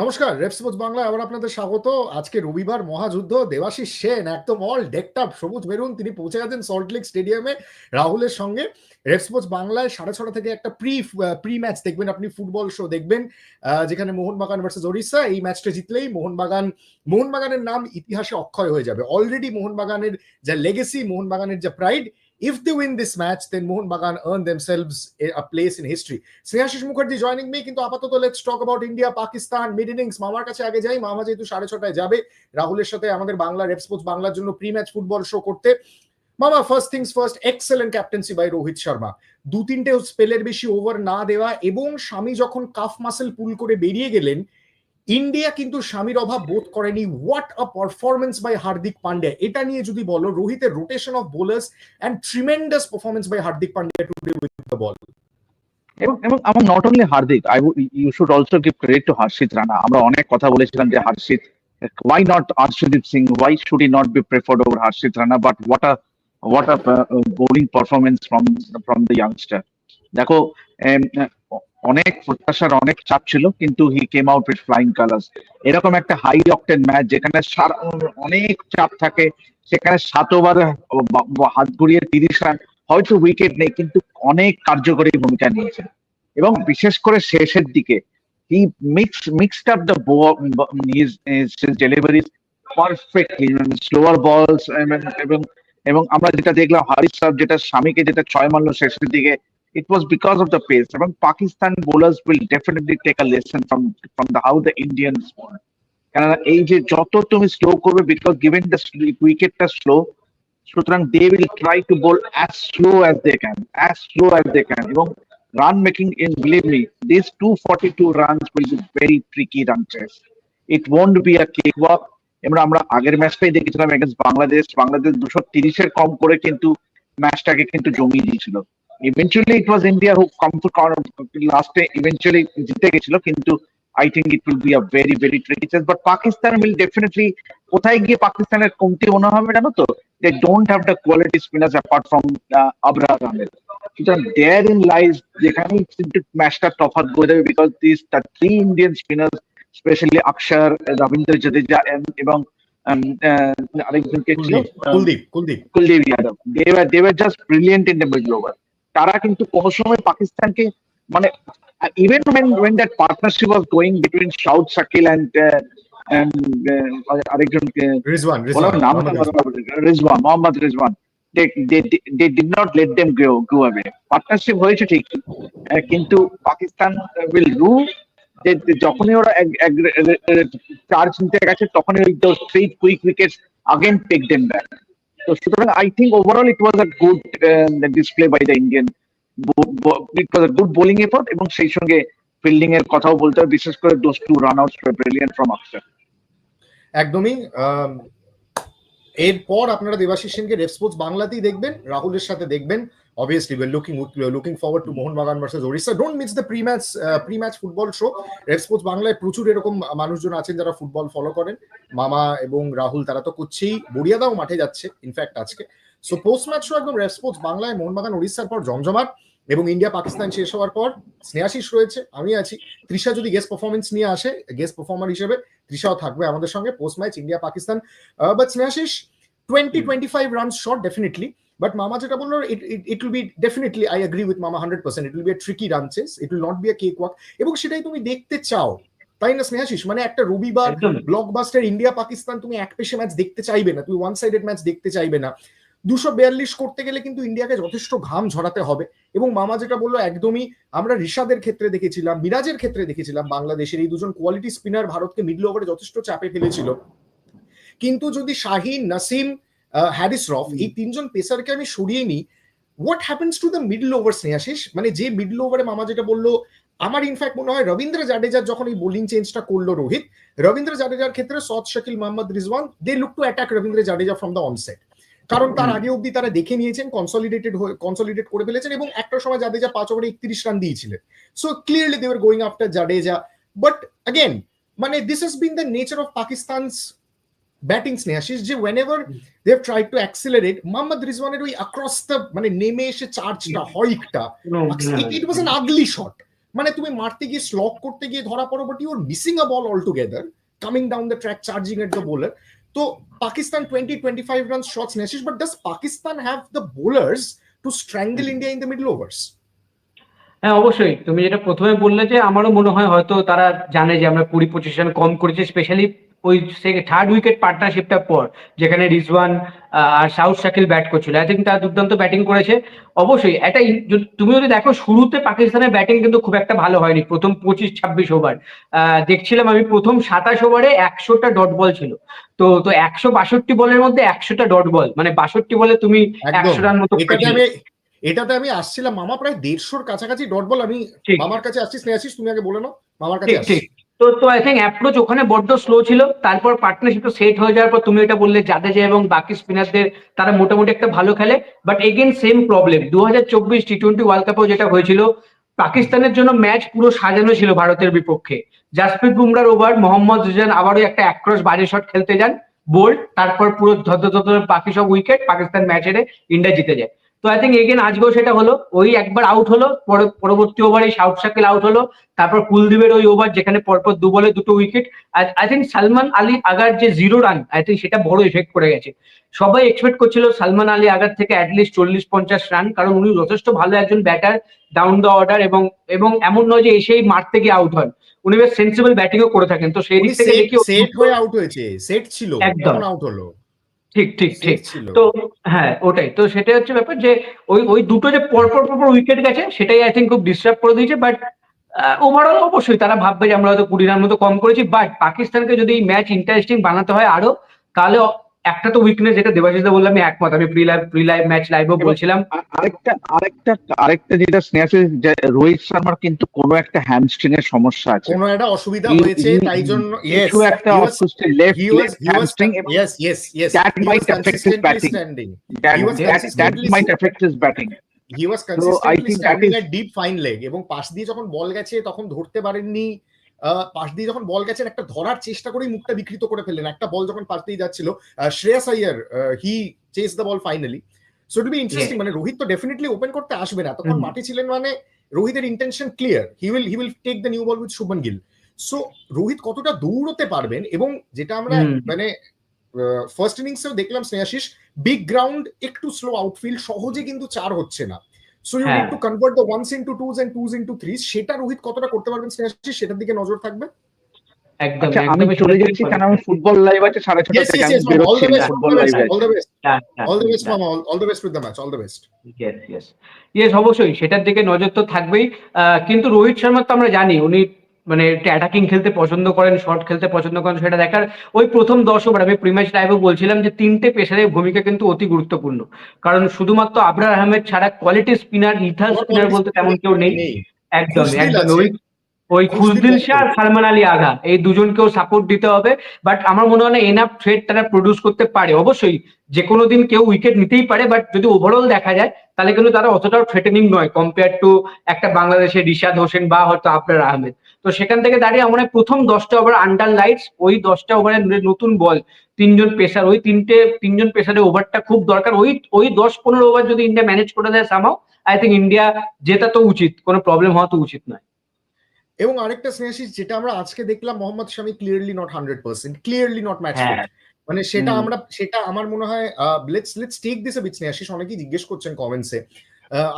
নমস্কার rape sports Bangla আবার আপনাদের স্বাগত। আজকে রবিবার মহাযুদ্ধ, দেবাশিস সেন, একদম অল ডেকটাপ সবুজ মেরুন, তিনি পৌঁছে গেছেন সল্টলেক স্টেডিয়ামে রাহুলের সঙ্গে। রেপ স্পোর্টস বাংলায় সাড়ে ছটা থেকে একটা প্রি প্রি ম্যাচ দেখবেন আপনি ফুটবল শো দেখবেন যেখানে মোহনবাগান ভার্সেস ওড়িশা। এই ম্যাচটা জিতলেই মোহনবাগান, মোহনবাগানের নাম ইতিহাসে অক্ষয় হয়ে যাবে। অলরেডি মোহনবাগানের যা লেগেসি মোহনবাগানের যা pride if they win this match then Mohun Bagan earn themselves a, place in history. Snehasish Mukherjee joining me কিন্তু আপাতত let's talk about India Pakistan mid innings মামার কাছে আগে যাই মামা যেহেতু সাড়ে ছটায় যাবে রাহুলের সাথে আমাদের বাংলা রেপ বাংলার জন্য প্রি ম্যাচ ফুটবল শো করতে। মামা first things first excellent captaincy by Rohit Sharma দু তিনটে স্পেলের বেশি ওভার না দেওয়া এবং স্বামী যখন কাফ মাসেল পুল করে বেরিয়ে গেলেন ইন্ডিয়া কিন্তু স্বামীর অভাব বোধ করেনি। What a performance by Hardik Pandya এটা নিয়ে যদি বলো রোহিতের rotation of bowlers and tremendous performance by Hardik Pandya today with the ball এবং এবং আমার not only Hardik I you should also give credit to Harshit Rana আমরা অনেক কথা বলেছিলাম যে Harshit why not Arshdeep Singh why should he not be preferred over Harshit Rana but what a what a bowling performance from from the youngster দেখো um, অনেক প্রত্যাশার অনেক চাপ ছিল কিন্তু he came out with flying colours এরকম একটা high octane match যেখানে অনেক চাপ থাকে সেখানে সাত ওভার হাত ঘুরিয়ে তিরিশ রান হয়তো উইকেট নেই কিন্তু অনেক কার্যকরী ভূমিকা নিয়েছেন এবং বিশেষ করে শেষের দিকে he mix mixed up the his deliveries perfectly slower balls এবং এবং আমরা যেটা দেখলাম হারিস সাহেব যেটা স্বামীকে যেটা ছয় মারলো শেষের দিকে it was because of the pace. এবং Pakistan bowlers will definitely take a lesson from from the, how the Indians won কেননা এই যে যত তুমি স্লো করবে বিকজ গিভেন দ্য উইকেটটা স্লো সুতরাং they will try to bowl as slow as they can as slow as they can এবং run making in believe me this two forty two runs will be very tricky run chase it won't be a cake walk এবং আমরা আগের ম্যাচটাই দেখেছিলাম against Bangladesh Bangladesh দুশো তিরিশের কম করে কিন্তু ম্যাচটাকে কিন্তু জমিয়ে দিয়েছিল। Eventually it was India who come to লাস্টে ইভেন্চুয়ালি জিতে গেছিল কিন্তু I think it will be a very very tricky chase but Pakistan will definitely কোথায় গিয়ে পাকিস্তানের কমতি মনে হবে জানো তো they don't have the quality spinners apart from Abrar Ahmed সুতরাং দেয়ার ইন লাইজ যেখানেই কিন্তু ম্যাচটা তফাৎ করে দেবে because this the three Indian spinners specially Axar Ravindra Jadeja এবং um, uh, আরেকজনকে ছিল Kuldeep Kuldeep Kuldeep Yadav they were they were just brilliant in the middle over তারা কিন্তু কোনো সময় পাকিস্তানকে মানে even when when that partnership was going between Shaud Shakil and uh, and uh, আরেকজন রিজওয়ান রিজওয়ান নামটা Rizwan Mohammad Rizwan they they they did not let them go go away. Partnership হয়েছে ঠিক কিন্তু পাকিস্তান রু যখনই ওরা চার্জ নিতে গেছে তখনই ওই three quick wickets again take them back তো সুতরাং I think overall it was a good display by the Indian it was a good bowling effort এবং সেই সঙ্গে ফিল্ডিং এর কথাও বলতে হবে, বিশেষ করে those two run out brilliant from Axar একদমই এরপর আপনারা দেবাশিস সেনকে স্পোর্টস বাংলাতেই দেখবেন, রাহুলের সাথে দেখবেন। Obviously well looking looking forward to Mohun Bagan versus Odisha don't miss the pre match pre match football show rev sports বাংলায় প্রচুর এরকম মানুষজন আছেন যারা ফুটবল ফলো করেন। মামা এবং রাহুল তারা তো করছেই। বড়িয়াদাও মাঠে যাচ্ছে ইনফ্যাক্ট আজকে। সো পোস্ট ম্যাচ শো একদম রেপ স্পোর্টস বাংলায় মোহনবাগান ওড়িশার পর জমজমাট এবং ইন্ডিয়া পাকিস্তান শেষ হওয়ার পর স্নেহাশিস রয়েছে আমি আছি। তৃষা যদি গেস্ট পারফরমেন্স নিয়ে আসে গেস্ট পারফর্মার হিসেবে তৃষাও থাকবে আমাদের সঙ্গে। Post match India Pakistan but Snehasish twenty twenty five runs short definitely but মামা যেটা বলল it will be definitely I agree with মামা hundred percent it will be tricky run chase it will not be a cakewalk এবং সেটাই তুমি দেখতে চাও। তাই না স্নেহাশিস মানে একটা রবিবার ব্লকবাস্টার ইন্ডিয়া পাকিস্তান তুমি এক পেশে ম্যাচ দেখতে চাইবে না। তুমি ওয়ান সাইডেড ম্যাচ দেখতে চাইবে না। দুশো বিয়াল্লিশ করতে গেলে কিন্তু ইন্ডিয়াকে যথেষ্ট ঘাম ঝরাতে হবে। এবং মামা যেটা বলল একদমই আমরা রিশাদের ক্ষেত্রে দেখেছিলাম মিরাজের ক্ষেত্রে দেখেছিলাম বাংলাদেশের। এই দুজন কোয়ালিটি স্পিনার ভারতকে মিডল ওভারে যথেষ্ট চাপে ফেলেছিল। কিন্তু যদি শাহিন নাসিম হ্যারিস রফ এই তিনজন পেসারকে আমি সরিয়ে নিই। What happens to the middle over Snehasish মানে যে মিডল ওভারে মামা যেটা বলল আমার ইনফ্যাক্ট মনে হয় রবীন্দ্র জাডেজার যখন এই বোলিং চেঞ্জটা করল রোহিত রবীন্দ্র জাডেজার ক্ষেত্রে Saud Shakeel Mohammad Rizwan they look to attack Ravindra Jadeja from the onset কারণ তার আগে অব্দি তারা দেখে নিয়েছেন কনসলিডেটেড কনসলিডেট করে ফেলেছেন এবং একটা সময় জাডেজা পাঁচ ওভারে একত্রিশ রান দিয়েছিলেন। So clearly they were going after Jadeja. But again মানে this has been the nature of Pakistan's batting Snehasish যে whenever they have tried to accelerate Mohammad রিজওয়ানের ওই অ্যাক্রস দ্য মানে নেমে এসে চার্জটা হয়টা ইট ওয়াজ অ্যান আগলি শট মানে তুমি মারতে গিয়ে স্লক করতে গিয়ে ধরা পড়ো but your missing a ball altogether coming down the track charging at the bowler তো Pakistan twenty twenty five run shots নেসিস but does Pakistan have the bowlers to strangle India in the middle overs হ্যাঁ অবশ্যই। তুমি যেটা প্রথমে বললে যে আমারও মনে হয় হয়তো তারা জানে যে আমরা কুড়ি পঁচিশ রান কম করেছি স্পেশালি ওই থার্ড উইকেট পার্টনারশিপটার পর যেখানে রিজওয়ান আর সাউথ শাকিল ব্যাট করছিল। আই থিঙ্ক তারা দুর্দান্ত ব্যাটিং করেছে। অবশ্যই যদি- তুমি যদি দেখো শুরুতে পাকিস্তানের ব্যাটিং কিন্তু খুব একটা ভালো হয়নি। প্রথম পঁচিশ ছাব্বিশ ওভার দেখছিলাম আমি প্রথম সাতাশ ওভারে একশোটা ডট বল ছিল। তো তো একশো বাষট্টি বলের মধ্যে একশোটা ডট বল মানে বাষট্টি বলে তুমি একশো রান মতো এটাতে আমি এটাতে আমি আসছিলাম মামা প্রায় দেড়শোর কাছাকাছি ডট বল আমি মামার কাছে আসছিস স্নেহাশিস তুমি আগে বলে নাও মামার কাছে আসছি। তো তো আই থিঙ্ক অ্যাপ্রোচ ওখানে বড্ড স্লো ছিল। তারপর পার্টনারশিপটা সেট হয়ে যাওয়ার পর তুমি এটা বললে, জাদেজা এবং বাকি স্পিনারদের তারা মোটামুটি একটা ভালো খেলে। বাট এগেন সেম প্রবলেম দু হাজার চব্বিশ টি টোয়েন্টি ওয়ার্ল্ড কাপেও যেটা হয়েছিল, পাকিস্তানের জন্য ম্যাচ পুরো সাজানো ছিল ভারতের বিপক্ষে। জাসপ্রীত বুমরার ওভার মোহাম্মদ রিজান আবারও একটা অ্যাক্রস বাজে শট খেলতে যান। বোল্ড তারপর পুরো ধর বাকি সব উইকেট পাকিস্তান ম্যাচ হেরে ইন্ডিয়া জিতে যায়। তো আই থিঙ্ক এগেন আজকেও সেটা হলো। ওই একবার আউট হলো পরবর্তী ওভারে সাউথ শাকিল আউট হলো। তারপর কুলদীপের ওই ওভার যেখানে পরপর দু বলে দুটো wicket I think Salman Ali agar যে জিরো রান আই থিঙ্ক সেটা বড় এফেক্ট করে গেছে। সবাই এক্সপেক্ট করছিল সালমান আলী আগার থেকে অ্যাটলিস্ট চল্লিশ পঞ্চাশ রান কারণ উনি যথেষ্ট ভালো একজন ব্যাটার ডাউন দ্য অর্ডার এবং এবং এমন নয় যে এসেই মারতে গিয়ে আউট হন। উনি বেশ সেন্সিবল ব্যাটিংও করে থাকেন। তো সেই দিক থেকে দেখি সেট হয়ে আউট হয়েছে। সেট ছিল একদম। আউট হলো। ঠিক ঠিক ঠিক। তো হ্যাঁ ওটাই। তো সেটাই হচ্ছে ব্যাপার যে ওই ওই দুটো যে পরপর পরপর উইকেট গেছে সেটাই আই থিঙ্ক খুব ডিস্টার্ব করে দিয়েছে বাট ওভারঅল অবশ্যই তারা ভাববে যে আমরা হয়তো কুড়ি রান মতো কম করেছি বাট পাকিস্তানকে যদি এই ম্যাচ ইন্টারেস্টিং বানাতে হয় আরও তাহলে একটা তো উইকনেস যেটা দেবাজিতে বললাম আমি একমত। আমি pre live pre live match লাইভও বলছিলাম। আরেকটা আরেকটা আরেকটা যেটা স্ন্যাচ রোহিত শর্মার কিন্তু কোনো একটা হ্যামস্ট্রিং এর সমস্যা আছে। কোন একটা অসুবিধা হয়েছে তাই জন্য ইয়েস একটা অসুস্থ left left hamstring yes yes yes that might affect his batting that might affect his batting he was consistently standing at deep fine leg এবং পাশ দিয়ে যখন বল গেছে তখন ধরতে পারেননি পাশ দিয়ে যখন বল গেছেন একটা ধরার চেষ্টা করেই মুখটা বিকৃত করে ফেললেন। একটা বল যখন পাশ দিয়ে যাচ্ছিল Shreyas Iyer he chase the ball finally so it be interesting মানে রোহিত তো ডেফিনেটলি ওপেন করতে আসবে না। তখন। মাঠে ছিলেন মানে রোহিতের intention clear he will he will take the new ball with Shubman Gill so Rohit কতটা দৌড়তে পারবেন এবং যেটা আমরা। মানে ফার্স্ট ইনিংসেও দেখলাম স্নেহাশিস বিগ গ্রাউন্ড একটু স্লো আউটফিল্ড সহজে কিন্তু চার হচ্ছে না। So you. Need to convert the ones into twos and twos into threes সেটা রোহিত কতটা করতে পারবেন স্নেহাশিস সেটার দিকে নজর থাকবে একদম আচ্ছা আমি চলে সেটাই যাচ্ছি কারণ আমি ফুটবল লাইভ আছে সাড়ে ছটা Yes, থেকে yes, আমি yes, mama. All the বেরোচ্ছি ফুটবল লাইভ আছে all the best, all the best, mama. All, all the best with the match. All the best. Yes yes yes অবশ্যই সেটার দিকে নজর তো থাকবেই আহ, কিন্তু রোহিত শর্মা তো আমরা জানি উনি মানে অ্যাটাকিং খেলতে পছন্দ করেন শর্ট খেলতে পছন্দ করেন সেটা দেখার ওই প্রথম দশ ওভার আমি প্রিম্যাচ লাইভে বলছিলাম যে তিনটে পেশারের ভূমিকা কিন্তু অতি গুরুত্বপূর্ণ। কারণ শুধুমাত্র আবরার আহমেদ ছাড়া কোয়ালিটি স্পিনার ইথাল স্পিনার বলতে তেমন কেউ নেই। একদম একদম। ওই ওই খুশদিল শাহ আর সালমান আলী আগা এই দুজনকেও সাপোর্ট দিতে হবে। বাট আমার মনে হয় না এনাফ থ্রেড তারা প্রডিউস করতে পারে। অবশ্যই যে কোনো দিন কেউ উইকেট নিতেই পারে বাট যদি ওভারঅল দেখা যায় তাহলে কিন্তু তারা অতটাও থ্রেটেনিং নয় কম্পেয়ার টু একটা বাংলাদেশের রিশাদ হোসেন বা হয়তো আবরার আহমেদ। তো সেখান থেকে দাঁড়িয়ে আমার প্রথম দশটা ওভার আন্ডার লাইটস ওই দশটা ওভারে নতুন বল তিনজন পেসার ওই তিনটে তিনজন পেসারের ওভারটা খুব দরকার। ওই ওই দশ পনেরো ওভার যদি ইন্ডিয়া ম্যানেজ করে দেয় সামাও আই থিঙ্ক ইন্ডিয়া জেতা তো উচিত কোনো প্রবলেম হওয়া তো উচিত নয়। এবং আরেকটা স্নেহাশিস যেটা আমরা আজকে দেখলাম Mohammad Shami clearly not hundred percent clearly not match মানে সেটা আমরা সেটা আমার মনে হয় let's let's take this bit Snehasish অনেকেই জিজ্ঞেস করছেন কমেন্টসে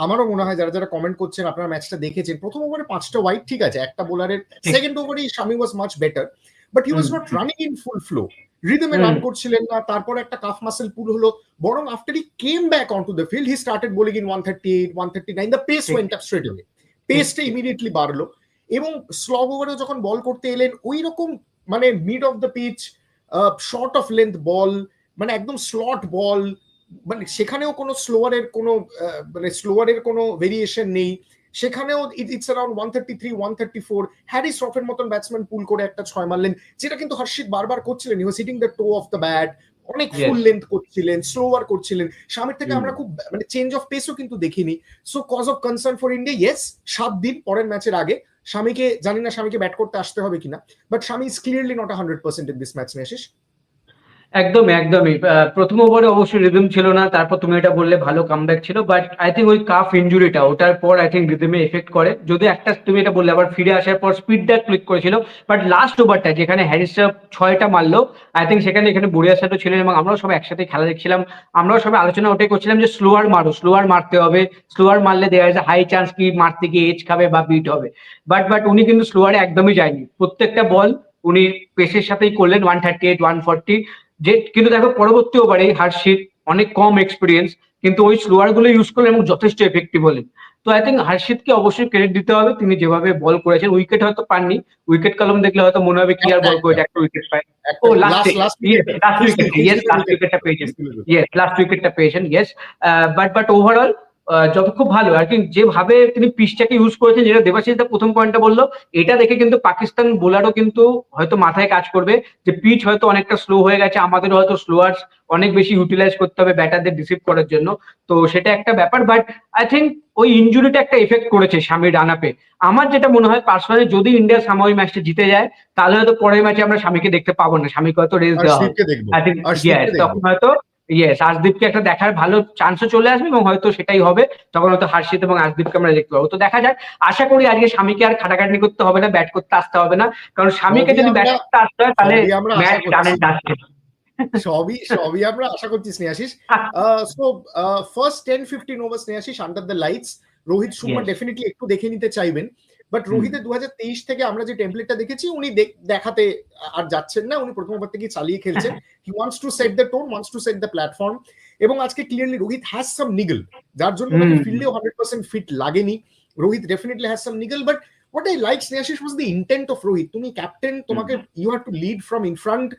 আমারও মনে হয় যারা যারা কমেন্ট করছেন আপনারা ম্যাচটা দেখেছেন। প্রথম ওভারে পাঁচটা ওয়াইড ঠিক আছে একটা বোলারের সেকেন্ড ওভারে Shami was much better but he was not running in full flow রিদমে। Run করছিলেন না তারপর একটা কাফ মাসেল পুল হলো বরং after he came back on to the field he started bowling in one thirty eight one thirty nine the pace. Went up straight away পেসটা immediately বাড়লো এবং slog ওভারে যখন বল করতে এলেন ওই রকম মানে mid off the pitch short of length ball মানে একদম স্লট বল মানে সেখানেও কোনো স্লোয়ারের কোনো মানে স্লোয়ারের কোনো ভেরিয়েশন নেই। সেখানেও it's around one thirty three one thirty four Haris রফের মতন ব্যাটসম্যান পুল করে একটা ছয় মারলেন যেটা কিন্তু হর্ষিত বারবার করছিলেন। You sitting the toe of the bat অনেক ফুল লেন্থ করছিলেন স্লোয়ার করছিলেন। স্বামীর থেকে আমরা খুব মানে চেঞ্জ অফ পেসও কিন্তু দেখিনি। So cause of concern for India yes সাত দিন পরের ম্যাচের আগে স্বামীকে জানি না স্বামীকে ব্যাট করতে আসতে হবে কিনা but Shami is clearly not hundred percent in this match Messi's. একদমই। একদমই প্রথম ওভারে অবশ্যই রিদম ছিল না, তারপর তুমি এটা বললে ভালো কামব্যাক ছিল বাট আই থিঙ্ক ওই কাফ ইঞ্জুরিটা ওটার পর আই থিঙ্ক রিদমে এফেক্ট করে। যদি একটা, তুমি এটা বললে, আবার ফিরে আসার পর স্পিডটা ক্লিক করেছিল বাট লাস্ট ওভারটা যেখানে হ্যারিসরা ছয়টা মারলো আই থিঙ্ক সেখানে, এখানে বুড়িয়া সাথে ছিলেন এবং আমরাও সবাই একসাথে খেলা দেখছিলাম। আমরাও সবাই আলোচনা ওটাই করছিলাম যে স্লোয়ার মারো স্লোয়ার মারতে হবে। স্লোয়ার মারলে দেওয়া ইজ হাই চান্স কি মারতে গিয়ে এজ খাবে বা বিট হবে। বাট বাট উনি কিন্তু স্লোয়ারে একদমই যায়নি। প্রত্যেকটা বল উনি পেসের সাথেই করলেন one thirty eight one forty যে কিন্তু দেখো পরবর্তী ওভারে হার্শিট অনেক কম এক্সপিরিয়েন্স কিন্তু ওই স্লোয়ারগুলো ইউজ করলে এবং যথেষ্ট এফেক্টিভ হলেন তো আই থিঙ্ক হার্ষিতকে অবশ্যই ক্রেডিট দিতে হবে। তিনি যেভাবে বল করেছেন উইকেট হয়তো পাননি। উইকেট কলম দেখলে হয়তো মনে হবে কি আর বল করেছে একটা উইকেট পায়। ও last last wicket yes last উইকেটটা পেয়েছেন। ইয়েস লাস্ট উইকেটটা পেয়েছেন ইয়েস বাট বাট ওভারঅল যত খুব ভালো। আর কি যেভাবে তিনি পিচটাকে ইউজ করেছেন যেটা দেবাশিস দা প্রথম পয়েন্টটা বলল এটা দেখে কিন্তু পাকিস্তান বোলারও কিন্তু হয়তো মাথায় কাজ করবে যে পিচ হয়তো অনেকটা স্লো হয়ে গেছে আমাদের হয়তো স্লোয়ার্স অনেক বেশি ইউটিলাইজ করতে হবে ব্যাটারদের রিসিভ করার জন্য। তো সেটা একটা ব্যাপার বাট আই থিঙ্ক ওই ইঞ্জুরিটা একটা এফেক্ট করেছে স্বামী রানাপে আমার যেটা মনে হয় পার্সোনালি যদি ইন্ডিয়া সাময়িক ম্যাচটা জিতে যায় তাহলে হয়তো পরের ম্যাচে আমরা স্বামীকে দেখতে পাবো না। স্বামীকে হয়তো রেস দেওয়া হবে। তখন হয়তো ইয়েস আশদীপকে একটা দেখার ভালো চান্সও চলে আসবে এবং হয়তো সেটাই হবে। তখন হয়তো হার্ষিত এবং আশদীপকে আমরা দেখতে পাবো। তো দেখা যাক আশা করি আজকে স্বামীকে আর খাটাখাটনি করতে হবে না ব্যাট করতে আসতে হবে না। কারণ স্বামীকে যদি ব্যাট করতে আসতে হয় তাহলে ম্যাচ। টানেন আসছে সবই সবই আমরা আশা করছি Snehasish. So first ten fifteen over Snehasish under the lights Rohit Sharma. Definitely একটু দেখে নিতে চাইবেন। বাট রোহিতের দু থেকে আমরা যে টেমপ্লেটটা দেখেছি উনি দেখাতে আর যাচ্ছেন না। উনি প্রথম ওভার থেকে চালিয়ে খেলছেন। He wants to set the tone wants to set the platform এবং আজকে clearly Rohit has some niggle যার জন্য। ফিল্ডেও হান্ড্রেড পার্সেন্ট ফিট লাগেনি। Rohit definitely has some niggle but what I like Snehasish was the intent of Rohit তুমি captain তোমাকে you have to lead from in front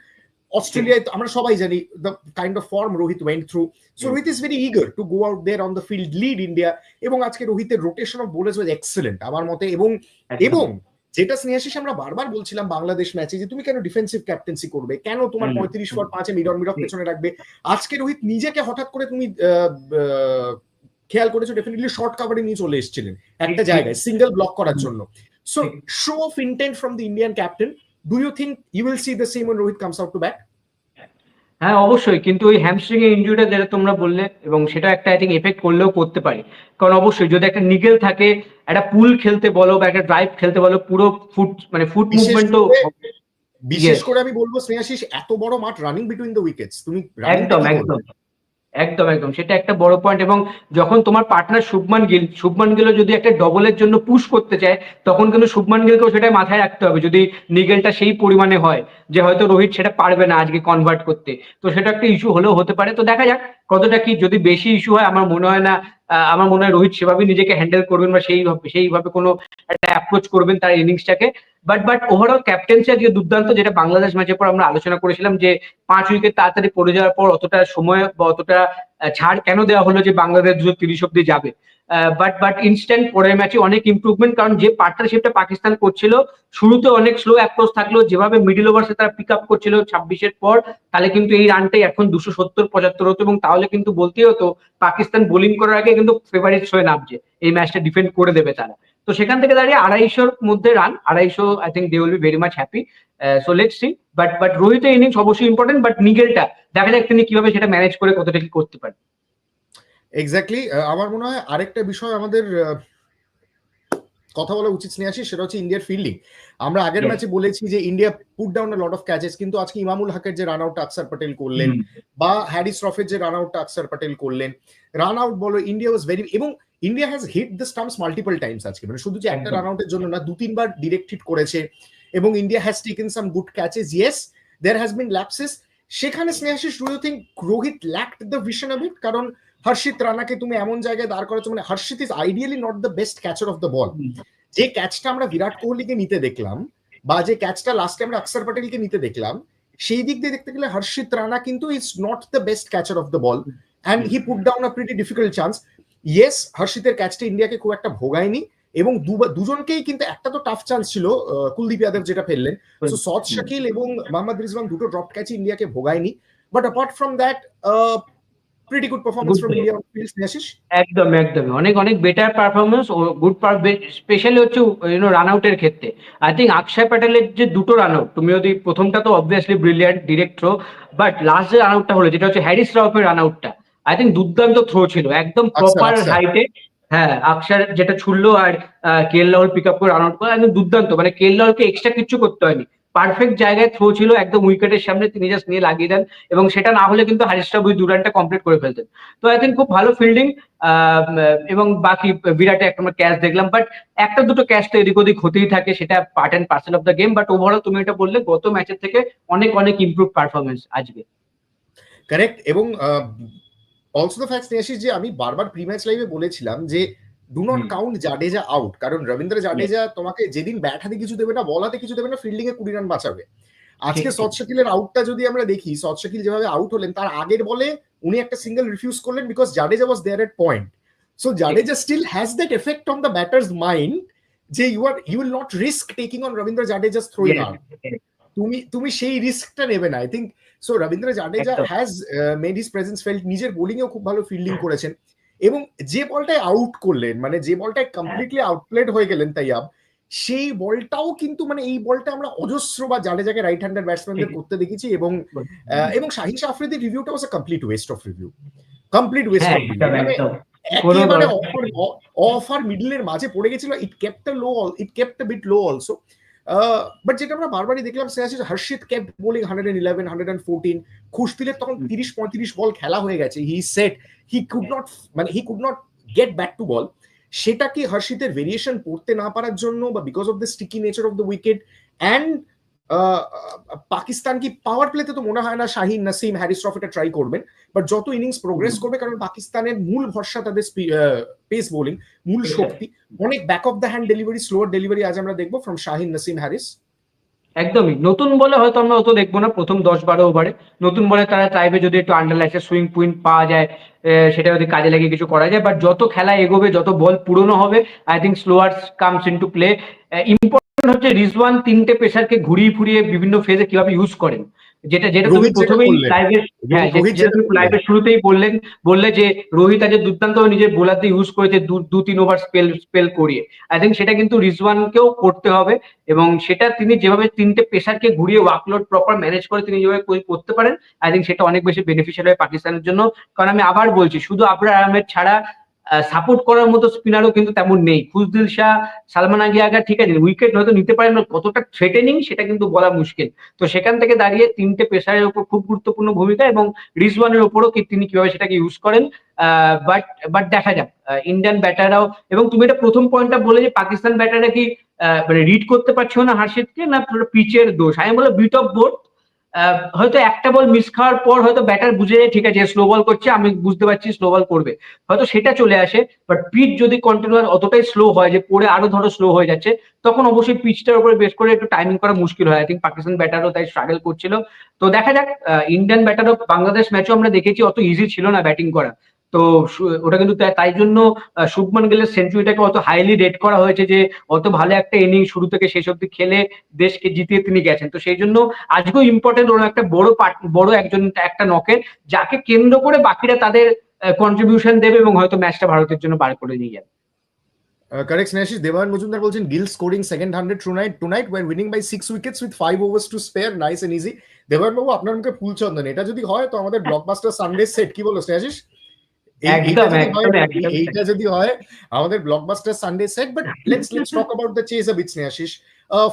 অস্ট্রেলিয়ায় তো আমরা সবাই জানি the kind of form Rohit went through so Rohit is very eager to go out there on the field lead India এবং আজকে রোহিতের rotation of bowlers was excellent আমার মতে। এবং এবং যেটা স্নেহাশিস আমরা বারবার বলছিলাম বাংলাদেশ ম্যাচে যে তুমি কেন ডিফেন্সিভ ক্যাপ্টেন্সি করবে? কেন তোমার পঁয়ত্রিশ। ফর পাঁচে মিডর হুম। পেছনে রাখবে? আজকে রোহিত নিজেকে হঠাৎ করে তুমি খেয়াল করেছ ডেফিনেটলি শর্ট কাভারে নিয়ে চলে এসেছিলেন। একটা জায়গায় সিঙ্গেল ব্লক করার জন্য। So show of intent from the Indian captain do you think you will see the same Rohit comes out to bat হ্যাঁ অবশ্যই। কিন্তু ওই হ্যামস্ট্রিং এর ইনজুরিটা যেটা তোমরা বললে এবং সেটা একটা আই থিঙ্ক এফেক্ট করলেও করতে পারে। কারণ অবশ্যই যদি একটা নিগেল থাকে একটা পুল খেলতে বলো বা একটা ড্রাইভ খেলতে বলো পুরো ফুট মানে ফুট বিশেষ মুভমেন্টও বিশেষ করে আমি বলব স্নেহাশিস এত বড় মাঠ রানিং বিটুইন দ্য উইকেটস তুমি একদম একদম? একদম একদম। সেটা একটা বড় পয়েন্ট এবং যখন তোমার পার্টনার শুভমান গিল, শুভমান গিলও যদি একটা ডবলের জন্য পুশ করতে চায়, তখন কিন্তু শুভমান গিলকেও সেটা মাথায় রাখতে হবে যদি নিগেলটা সেই পরিমাণে হয় যে হয়তো রোহিত সেটা পারবে না আজকে কনভার্ট করতে। তো সেটা একটা ইস্যু হলেও হতে পারে। তো দেখা যাক কতটা কি যদি বেশি ইস্যু হয়, আমার মনে হয় না আমার মনে হয় রোহিত সেভাবে নিজেকে হ্যান্ডেল করবেন বা সেইভাবে সেইভাবে কোনো একটা অ্যাপ্রোচ করবেন তার ইনিংসটাকে বাট বাট ওভারঅল ক্যাপ্টেন্সি আজকে দুর্দান্ত, যেটা বাংলাদেশ ম্যাচের পর আমরা আলোচনা করেছিলাম যে পাঁচ উইকেট তাড়াতাড়ি পড়ে যাওয়ার পর অতটা সময় বা অতটা ছাড় কেন দেওয়া হলো যে বাংলাদেশ দুশো তিরিশ অব্দি যাবে। বাট বাট ইনস্ট্যান্ট পরের ম্যাচে অনেক ইমপ্রুভমেন্ট কারণ যে পার্টনারশিপটা পাকিস্তান করছিল, শুরুতে অনেক স্লো অ্যাপ্রোচ থাকল, যেভাবে মিডিল ওভার্সে তারা পিক আপ করছিল ছাব্বিশের পর, তাহলে কিন্তু এই রানটাই এখন দুশো সত্তর, পঁচাত্তর হতো, এবং তাহলে কিন্তু বলতেই হতো, পাকিস্তান বোলিং করার আগে কিন্তু ফেভারিট হয়ে নামছে। এই ম্যাচটা ডিফেন্ড করে দেবে তারা। তো সেখান থেকে দাঁড়িয়ে আড়াইশোর মধ্যে রান আড়াইশো I think they will be very much happy so let's see but but রোহিতের innings অবশ্যই ইম্পর্টেন্ট বাট নিগেলটা দেখা যাক তিনি কীভাবে সেটা ম্যানেজ করে কতটা কি করতে পারেন এক্স্যাক্টলি আমার মনে হয় আরেকটা বিষয় আমাদের কথা বলা উচিত স্নেহাশিস সেটা হচ্ছে ইন্ডিয়ার ফিল্ডিং আমরা আগের. ম্যাচে বলেছি যে India put down lot of catches কিন্তু আজকে ইমামুল হকের যে রান আউট আকসার পটেল করলেন বা হ্যারিস রফের যে রান আউটটা আকসার পটেল করলেন রান আউট বলো ইন্ডিয়া ওয়াজ ভেরি এবং India has hit the stumps multiple times আজকে। মানে শুধু যে একটা রান আউটের জন্য না দু তিনবার ডিরেক্ট হিট করেছে এবং India has taken some good catches yes there has been lapses সেখানে Snehasish do you think Rohit lacked the vision of it কারণ হর্ষিত রানাকে তুমি এমন জায়গায় দাঁড় করাচ্ছ মানে Harshit is ideally not the best catcher of the ball যে ক্যাচটা আমরা বিরাট কোহলিকে নিতে দেখলাম বা যে ক্যাচটা লাস্টে আমরা অক্ষর পটেলকে নিতে দেখলাম সেই দিক দিয়ে দেখতে গেলে হর্ষিত রানা কিন্তু is not the best catcher of the ball and he put down a pretty difficult chance yes হর্ষিতের ক্যাচটা ইন্ডিয়াকে খুব একটা ভোগায়নি এবং দুজনকেই কিন্তু একটা তো টাফ চান্স ছিল কুলদীপ যাদব যেটা ফেললেন। সো সৎ শাকিল এবং মোহাম্মদ রিজওয়ান দুটো ড্রপ ক্যাচ ইন্ডিয়াকে ভোগায়নি। But apart from that pretty good performance Good from. India on field, Sneashish. একদম একদম অনেক অনেক বেটার পারফরমেন্স ও গুড স্পেশালি হচ্ছে ইউনো রান আউটের ক্ষেত্রে আই থিঙ্ক অক্ষয় প্যাটেলের যে দুটো রান আউট তুমি যদি প্রথমটা তো obviously brilliant direct throw but last যে রান আউটটা হলো যেটা হচ্ছে হ্যারিস রাউফের রান আউটটা আই থিঙ্ক দুর্দান্ত থ্রো ছিল একদম আচ্ছা, প্রপার আচ্ছা। হাইটে হ্যাঁ অক্ষর যেটা ছুড়লো আর কেএল রাহুল পিক আপ করে রান আউট করে একদম দুর্দান্ত মানে কেএল রাহুলকে এক্সট্রা কিছু করতে হয়নি পারফেক্ট জায়গায় থ্রো ছিল, একদম উইকেটের সামনে তিনি জাস্ট নিয়ে লাগিয়ে দেন এবং সেটা না হলে কিন্তু হারিস ওই দু রানটা কমপ্লিট করে ফেলতেন। তো আই থিঙ্ক খুব ভালো ফিল্ডিং এবং বাকি বিরাটে একটা আমরা ক্যাচ দেখলাম বাট একটা দুটো ক্যাচ তো এদিক ওদিক হতেই থাকে, সেটা part and parcel of the game but overall তুমি এটা বললে, গত ম্যাচের থেকে অনেক অনেক ইমপ্রুভ পারফরমেন্স আজকে। কারেক্ট এবং অলসো দ্য ফ্যাক্ট নিয়ে যে আমি বারবার প্রি ম্যাচ লাইভে বলেছিলাম যে do not count Jadeja out কারণ রবীন্দ্র জাডেজা তোমাকে যেদিন ব্যাট হাতে কিছু দেবে না বল হাতে কিছু দেবে না ফিল্ডিং এ কুড়ি রান বাঁচাবে। আজকে। সৎ শাকিলের আউটটা যদি আমরা দেখি সৎ শাকিল যেভাবে আউট হলেন তার আগের বলে উনি একটা সিঙ্গেল রিফিউজ করলেন because Jadeja was there at point so Jadeja still has that effect on the batters mind যে you are you will not risk taking on Ravindra Jadeja's throwing out তুমি তুমি সেই রিস্কটা নেবে না I think so Ravindra Jadeja. Has made his presence felt নিজের bowling এও খুব ভালো ফিল্ডিং করেছেন। এবং যে বলটায় আউট করলেন মানে যে বলটায় কমপ্লিটলি আউটপ্লেড হয়ে গেলেন তাইয়াব সেই বলটাও কিন্তু মানে এই বলটা আমরা অজস্র বা জাডেজাকে রাইট হ্যান্ডার ব্যাটসম্যানদের করতে দেখেছি এবং এবং শাহিন আফ্রিদির রিভিউটা was complete waste of review complete waste হ্যাঁ অফ রিভিউ একেবারে অফ আর মিডলের মাঝে পড়ে গেছিল it kept low it kept bit low also but যেটা আমরা বারবারই দেখলাম সে আছে Harshit cap bowling hundred and eleven hundred and fourteen খুশপিলের তখন তিরিশ পঁয়ত্রিশ বল খেলা হয়ে গেছে। He set he could not মানে he could not get back to ball সেটা কি হর্ষিতের ভেরিয়েশন পড়তে না পারার জন্য বা because of the sticky nature of the wicket and Pakistan কি পাওয়ার প্লেতে তো মনে হয় না শাহিন নাসিম হ্যারিস ট্রফিটা ট্রাই করবেন বাট যত ইনিংস প্রোগ্রেস করবে কারণ পাকিস্তানের মূল ভরসা তাদের পেস বোলিং মূল শক্তি। অনেক back of the hand delivery slower delivery আজ আমরা দেখব ফ্রম শাহিন নাসিম হ্যারিস। একদমই। নতুন বলে হয়তো আমরা অত দেখব না প্রথম দশ বারো ওভারে নতুন বলে তারা চাইবে যদি একটু আন্ডারলাইসে সুইং পয়েন্ট পাওয়া যায় সেটা যদি কাজে লাগিয়ে কিছু করা যায় বাট যত খেলা এগোবে যত বল পুরনো হবে I think slower comes in to play important হচ্ছে রিজওয়ান তিনটে পেশারকে ঘুরিয়ে ফুরিয়ে বিভিন্ন ফেজে কীভাবে ইউজ করেন? যেটা যেটা তুমি প্রথমেই। লাইভের হ্যাঁ যেটা যেটা তুমি লাইভের শুরুতেই বললেন বললে যে রোহিত আজ দুর্দান্ত নিজের বোলারদের ইউজ করেছে দু- দু তিন ওভার স্পেল স্পেল করিয়ে। আই থিঙ্ক সেটা কিন্তু রিজওয়ানকেও করতে হবে এবং সেটা তিনি যেভাবে তিনটে পেশারকে ঘুরিয়ে ওয়ার্কলোড প্রপার ম্যানেজ করে তিনি যেভাবে করতে পারেন আই থিঙ্ক সেটা অনেক বেশি বেনিফিশিয়াল হয় পাকিস্তানের জন্য। কারণ আমি আবার বলছি শুধু আবরার আহমেদ ছাড়া সাপোর্ট করার মতো স্পিনারও কিন্তু তেমন নেই। খুশদিল শাহ, সালমান আগে আগা, ঠিক আছে উইকেট হয়তো নিতে পারেন না কতটা থ্রেটেনিং সেটা কিন্তু বলা মুশকিল। তো সেখান থেকে দাঁড়িয়ে তিনটে পেশারের উপর খুব গুরুত্বপূর্ণ ভূমিকা এবং রিজওয়ানের উপরও কি তিনি কীভাবে সেটাকে ইউজ করেন বাট বাট দেখা যাক। ইন্ডিয়ান ব্যাটাররাও এবং তুমি এটা প্রথম পয়েন্টটা বলে যে পাকিস্তান ব্যাটাররা কি মানে রিড করতে পারছ না হার্ষিদকে, না পিচের দোষ? আমি বলব বিট অফ বোর্ড হয়তো একটা বল মিস খাওয়ার পর হয়তো ব্যাটার বুঝে যায় ঠিক আছে স্লো বল করছে, আমি বুঝতে পারছি স্লো বল করবে। হয়তো সেটা চলে আসে বাট পিচ যদি কন্টিনিউয়াস অতটাই স্লো হয় যে পরে আরও ধরো স্লো হয়ে যাচ্ছে, তখন অবশ্যই পিচটার উপরে বেশ করে একটু টাইমিং করা মুশকিল হয়। আই থিঙ্ক পাকিস্তান ব্যাটারও তাই স্ট্রাগল করছিল। তো দেখা যাক ইন্ডিয়ান ব্যাটারও বাংলাদেশ ম্যাচও আমরা দেখেছি, অত ইজি ছিল না ব্যাটিং করা। তো ওটা কিন্তু তাই- জন্য শুভমান গিলের সেঞ্চুরিটাকে অত হাইলি রেট করা হয়েছে যে, অত ভালো একটা ইনিংস শুরু থেকে শেষ অব্দি খেলে দেশকে জিতিয়ে তিনি গেছেন। তো সেই জন্য আজকেও ইম্পর্টেন্ট ওরা একটা বড় বড় একজন একটা নকের যাকে কেন্দ্র করে বাকিরা তাদের কন্ট্রিবিউশন দেবে এবং হয়তো ম্যাচটা ভারতের জন্য বার করে নিয়ে যাবে। কারেক্ট স্নেহাশিস দেবায়ন মজুমদার বলছেন Gill scoring second hundred tonight tonight war winning by six wickets with five overs to spare nice and easy Debayan বাবু, আপনার মুখে ফুলচন্দন। এটা যদি হয়, তো আমাদের ব্লকবাস্টার সানডে সেট কি বলো স্নেহাশিস এইটা যদি হয়- আমাদের blockbuster Sunday set but let's let's talk about the chase a bit Snehashis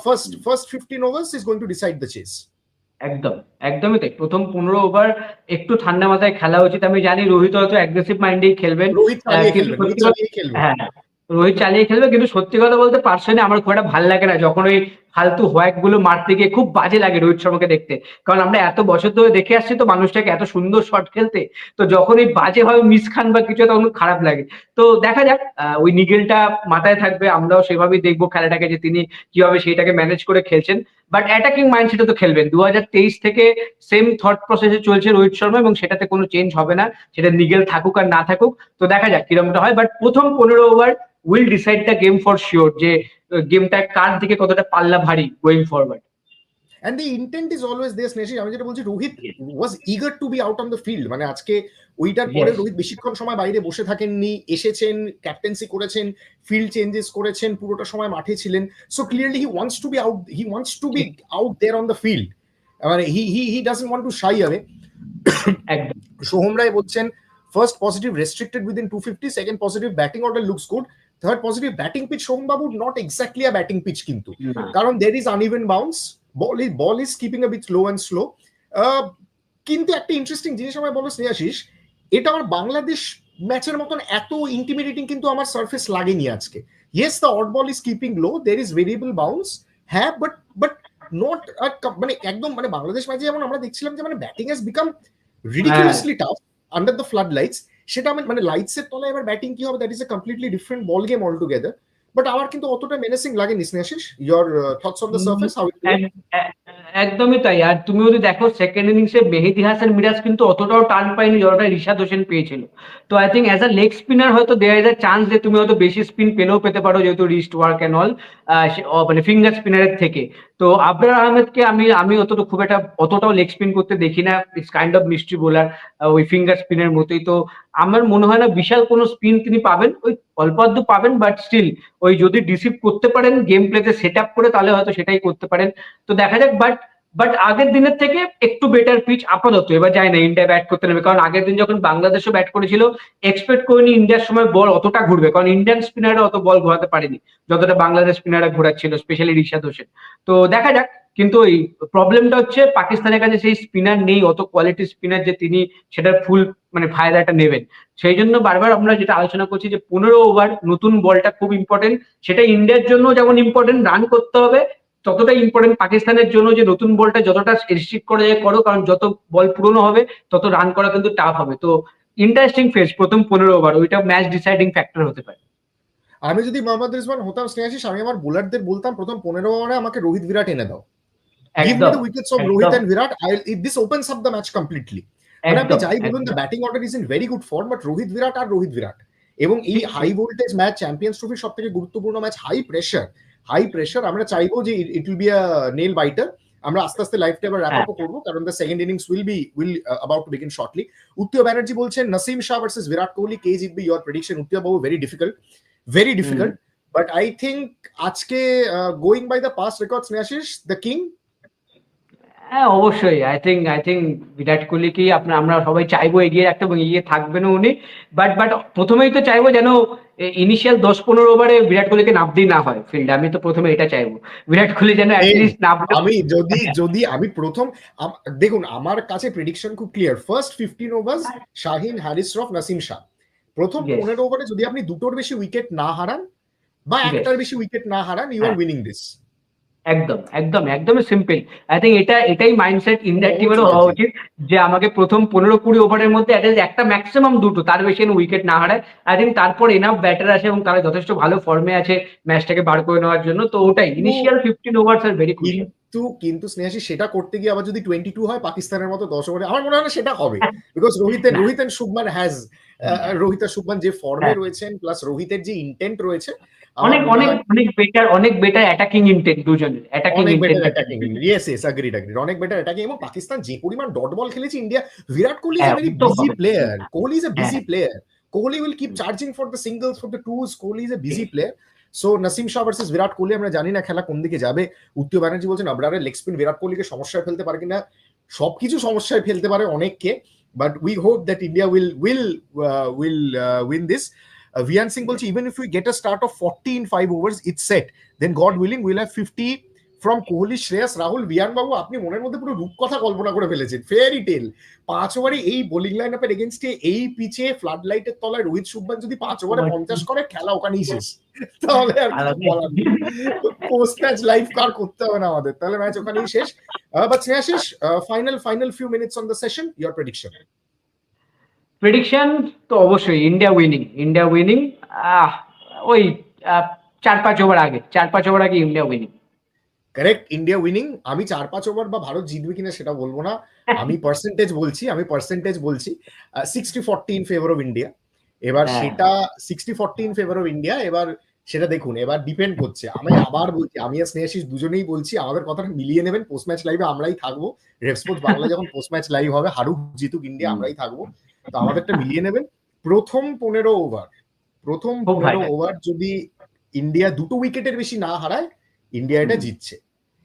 first first fifteen overs is going to decide the chase একদম একদমই তাই। প্রথম পনেরো ওভার একটু ঠান্ডা মাথায় খেলা উচিত। আমি জানি রোহিত হয়তো অ্যাগ্রেসিভ মাইন্ডেই খেলবেন। হ্যাঁ রোহিত চালিয়ে খেলবে কিন্তু সত্যি কথা বলতে পার্সোনালি আমার খুব একটা ভালো লাগে না। যখন ওই ফালতু গুলো মারতে গিয়ে খুব বাজে লাগে রোহিত শর্মাকে দেখতে। কারণ আমরা এত বছর ধরে দেখে আসছি তো মানুষটাকে এত সুন্দর শট খেলতে, তো যখন এই বাজে ভাবে মিস খান বা কিছু তখন খারাপ লাগে। তো দেখা যাক ওই নিগেলটা মাথায় থাকবে, আমরাও সেভাবেই দেখব খেলাটাকে যে তিনি কীভাবে সেইটাকে ম্যানেজ করে খেলছেন। বাট অ্যাটাকিং মাইন্ড সেটা তো খেলবেন। দু হাজার তেইশ থেকে সেম থট প্রসেসে চলছে রোহিত শর্মা এবং সেটাতে কোনো চেঞ্জ হবে না। সেটা নিগেল থাকুক আর না থাকুক। তো দেখা যাক কিরকমটা হয়। বাট প্রথম পনেরো over will decide the game for sure যে গেমটা কার দিকে কতটা পাল্লা ভারী going forward and the intent is always দেস নেশি আমি যেটা বলছি Rohit was eager to be out on the field মানে আজকে ওইটার পরে. রোহিত বেশিক্ষণ সময় বাইরে বসে থাকেননি এসেছেন ক্যাপ্টেন্সি করেছেন ফিল্ড চেঞ্জেস করেছেন পুরোটা সময় মাঠে ছিলেন। So clearly he wants to be out he wants to be out there on the field মানে he he he doesn't want to shy একদম সোহম রায় বলছেন first positive restricted within two fifty second positive batting order looks good third positive batting pitch Soham Babu not exactly a batting pitch কিন্তু। কারণ there is uneven bounce ball is ball is keeping a bit slow and slow কিন্তু একটা interesting জিনিস আমায় বলো স্নেহাশিস এটা আমার বাংলাদেশ ম্যাচের মতন এত ইন্টিমিডিয়েটিং কিন্তু আমার সার্ফেস লাগেনি আজকে। Yes the odd ball is keeping low there is variable bounce হ্যাঁ বাট বাট নট মানে একদম মানে বাংলাদেশ ম্যাচে যেমন আমরা দেখছিলাম যে মানে batting has become ridiculously tough under the flood lights সেটা আমি মানে লাইটস এর তলায় এবার ব্যাটিং কি হবে? That is a completely different ball game all together but আমার কিন্তু অতটা মেনেসিং লাগেনি Snehashis. Your thoughts on the surface how এক- এক- একদমই তাই। আর তুমি যদি দেখো সেকেন্ড ইনিংসে মেহেদি হাসান মিরাজ কিন্তু অতটাও টান পায়নি যতটা রিশাদ হোসেন পেয়েছিল। তো I think as a leg spinner হয়তো দেয়ার ইজ আ চান্স যে তুমি হয়তো বেশি স্পিন পেলেও পেতে পারো যেহেতু রিস্ট ওয়ার্ক অ্যান্ড অল মানে ফিঙ্গার স্পিনারের থেকে। তো আবরার আহমেদকে আমি আমি অতটা খুব একটা অতটাও লেগ স্পিন করতে দেখি না। It's kind of mystery bowler ওই ফিঙ্গার স্পিনের মতোই। তো আমার মনে হয় না বিশাল কোনো স্পিন তিনি পাবেন, ওই অল্প আধটু পাবেন বাট স্টিল ওই যদি ডিসিভ করতে পারেন গেম প্লেতে সেট আপ করে, তাহলে হয়তো সেটাই করতে পারেন। তো দেখা যাক বাট বাট আগের দিনের থেকে একটু বেটার পিচ আপাতত, এবার যায় না ইন্ডিয়া ব্যাট করতে নেবে কারণ আগের দিন যখন বাংলাদেশও ব্যাট করেছিল এক্সপেক্ট করিনি ইন্ডিয়ার সময় বল অতটা ঘুরবে, কারণ ইন্ডিয়ান স্পিনাররা অত বল ঘোরাতে পারেনি, যতটা বাংলাদেশ স্পিনাররা ঘোরাচ্ছিল স্পেশালি রিশাদ হোসেন তো দেখা যাক কিন্তু ওই প্রবলেমটা হচ্ছে পাকিস্তানের কাছে সেই স্পিনার নেই, অত কোয়ালিটি স্পিনার যে তিনি সেটার ফুল মানে ফায়দাটা নেবেন। সেই জন্য বারবার আমরা যেটা আলোচনা করছি যে পনেরো ওভার নতুন বলটা খুব ইম্পর্টেন্ট সেটা ইন্ডিয়ার জন্য যেমন ইম্পর্টেন্ট রান করতে হবে ততটা ইম্পর্টেন্ট পাকিস্তানের জন্য যে নতুন বলটা যতটা রিস্ট্রিক্ট করা যায় করো, কারণ যত বল পুরনো হবে, তত রান করা কিন্তু টাফ হবে। তো ইন্টারেস্টিং ফেজ প্রথম পনেরো ওভার ওইটা ম্যাচ ডিসাইডিং ফ্যাক্টর হতে পারে। আমি যদি মোহাম্মদ রিজওয়ান হতাম স্নেহাশিস, আমি আমার বোলারদের বলতাম, প্রথম পনেরো ওভারে আমাকে রোহিত বিরাট এনে দাও। একদম দ্য উইকেটস অফ একদম। Rohit and Virat I this opens up the match completely মানে আপনি যাই বলুন the. Batting order is in very good form but Rohit Virat আর রোহিত বিরাট এবং এই হাই ভোল্টেজ ম্যাচ চ্যাম্পিয়ন্স ট্রফির সব থেকে গুরুত্বপূর্ণ match high pressure high pressure আমরা চাইব যে it will be a nail biter আমরা আস্তে আস্তে লাইফ টাইম র্যাপ। আপ করব কারণ the second innings will be will about to begin shortly Uttiyo Banerjee বলছেন নসিম শাহ ভার্সেস বিরাট কোহলি কে জিত be your prediction Uttiyo Babu very difficult very difficult but I think আজকে going by the past records নেয়াশিস the king হ্যাঁ অবশ্যই। I think I think Virat কোহলিকেই আপনার আমরা সবাই চাইব এগিয়ে রাখতে এবং এগিয়ে থাকবেন উনি। বাট বাট প্রথমেই তো চাইব যেন ইনিশিয়াল দশ পনেরো ওভারে বিরাট কোহলিকে নামতেই না হয়। ফিল্ডে আমি তো প্রথমে এটা চাইব। বিরাট কোহলি যেন আমি যদি যদি আমি প্রথম দেখুন আমার কাছে প্রেডিকশন খুব clear first fifteen overs Shaheen Haris Rauf Naseem Shah প্রথম পনেরো ওভারে যদি আপনি দুটোর বেশি উইকেট না হারান বা একটার বেশি উইকেট না হারান ইউ আর হ্যাঁ। উইনিং দিস একদম একদম একদমই সিম্পল আই থিঙ্ক এটা এটাই মাইন্ডসেট ইন্ডিয়ার টিমেরও হওয়া উচিত যে আমাকে প্রথম পনেরো কুড়ি ওভারের মধ্যে একটা ম্যাক্সিমাম দুটো তার বেশি উইকেট না হারায় আই থিঙ্ক তারপর এনাফ ব্যাটার আছে এবং তারা যথেষ্ট ভালো ফর্মে আছে ম্যাচটাকে বার করে নেওয়ার জন্য। তো ওটাই ইনিশিয়াল ফিফটিন ওভার্স আর ভেরি ক্রুশিয়াল কিন্তু কিন্তু স্নেহাসি সেটা করতে গিয়ে আবার যদি টোয়েন্টি টু হয় পাকিস্তানের মতো দশ ওভারে আমার মনে হয় না সেটা হবে। বিকজ রোহিত রোহিত শুভমান হ্যাজ রোহিত শুভমান যে ফর্মে হ্যাঁ। রয়েছেন প্লাস রোহিতের যে ইন্টেন্ট রয়েছে অনেক অনেক অনেক বেটার অনেক বেটার অ্যাটাকিং ইন্টেন্ট দুজনের attacking intent attacking yes yes agreed agreed অনেক বেটার অ্যাটাকিং এবং পাকিস্তান যে পরিমাণ ডট বল খেলেছে India Virat Kohli is a very busy player Kohli is a busy. Player Kohli will keep charging for the singles for the twos Kohli is a busy player so Naseem Shah versus Virat Kohli আমরা জানি না খেলা কোন দিকে যাবে। উত্তীয় ব্যানার্জি বলছেন আবরারের leg spin বিরাট কোহলিকে সমস্যায় ফেলতে পারে কিনা? সবকিছু সমস্যায় ফেলতে পারে অনেককে। But we hope that India will will will win this Viyan Singh বলছে even if you get a start of forty in five overs it's set then God willing will have fifty from Kohli Shreyas Rahul Viyan বাবু আপনি মনের মধ্যে পুরো রূপকথা কল্পনা করে ফেলেছেন। Fairy tale পাঁচ ওভারে এই বোলিং লাইন আপের এগেনস্টে এই পিচে ফ্লাড লাইটের তলায় রোহিত শুভমান যদি পাঁচ ওভারে পঞ্চাশ করে খেলা ওখানেই শেষ। তাহলে আর বলার পোস্ট ম্যাচ লাইভ কার করতে হবে না আমাদের। তাহলে ম্যাচ ওখানেই শেষ। But Snehashis final final few minutes on the session your prediction prediction তো অবশ্যই ইন্ডিয়া উইনিং ইন্ডিয়া উইনিং ওই চার পাঁচ ওভার আগে চার পাঁচ ওভার আগে India winning correct India winning আমি চার পাঁচ ওভার বা ভারত জিতবে কিনা সেটা বলব না। আমি পার্সেন্টেজ বলছি আমি পার্সেন্টেজ বলছি sixty forty in favour of India এবার হ্যাঁ। সেটা sixty forty in favour of India এবার সেটা দেখুন এবার ডিপেন্ড করছে। আমি আবার বলছি আমি আর স্নেহাশিস দুজনেই বলছি আমাদের কথাটা মিলিয়ে নেবেন পোস্ট ম্যাচ লাইভে আমরাই থাকব। রেপস্পোর্টস বাংলা যখন পোস্ট ম্যাচ লাইভ হবে হারুক জিতুক ইন্ডিয়া আমরাই থাকব। তো আমাদেরটা মিলিয়ে নেবেন। প্রথম পনেরো ওভার প্রথম পনেরো ওভার যদি ইন্ডিয়া দুটো উইকেটের বেশি না হারায় ইন্ডিয়া এটা জিতছে।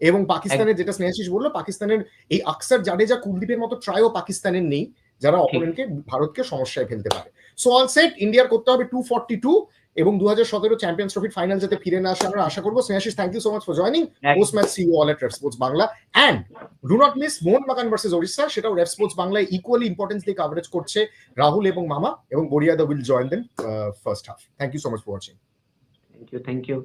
এবং পাকিস্তানের যেটা স্নেহাশিস বলল পাকিস্তানের এই আকসার জাডেজা কুলদীপের মতো ট্রাইও পাকিস্তানের নেই যারা অপোনেন্টকে ভারতকে সমস্যায় ফেলতে পারে। সো অল সেট ইন্ডিয়ার করতে হবে টু ফর্টি টু এবং দু হাজার সতেরো চ্যাম্পিয়ন ট্রফির ফাইনাল যাতে ফিরে না আসে আমরা আশা করব। Snehashis thank you so much for joining post match see all at sports Bangla and do not miss Mohun Bagan versus Odisha সেটাও রেফ স্পোর্টস বাংলায় ইকুয়ালি ইম্পর্টেন্স দিয়ে কাভারেজ করছে রাহুল এবং মামা এবং বরিয়াদা will join then first half thank you so much for watching thank you thank you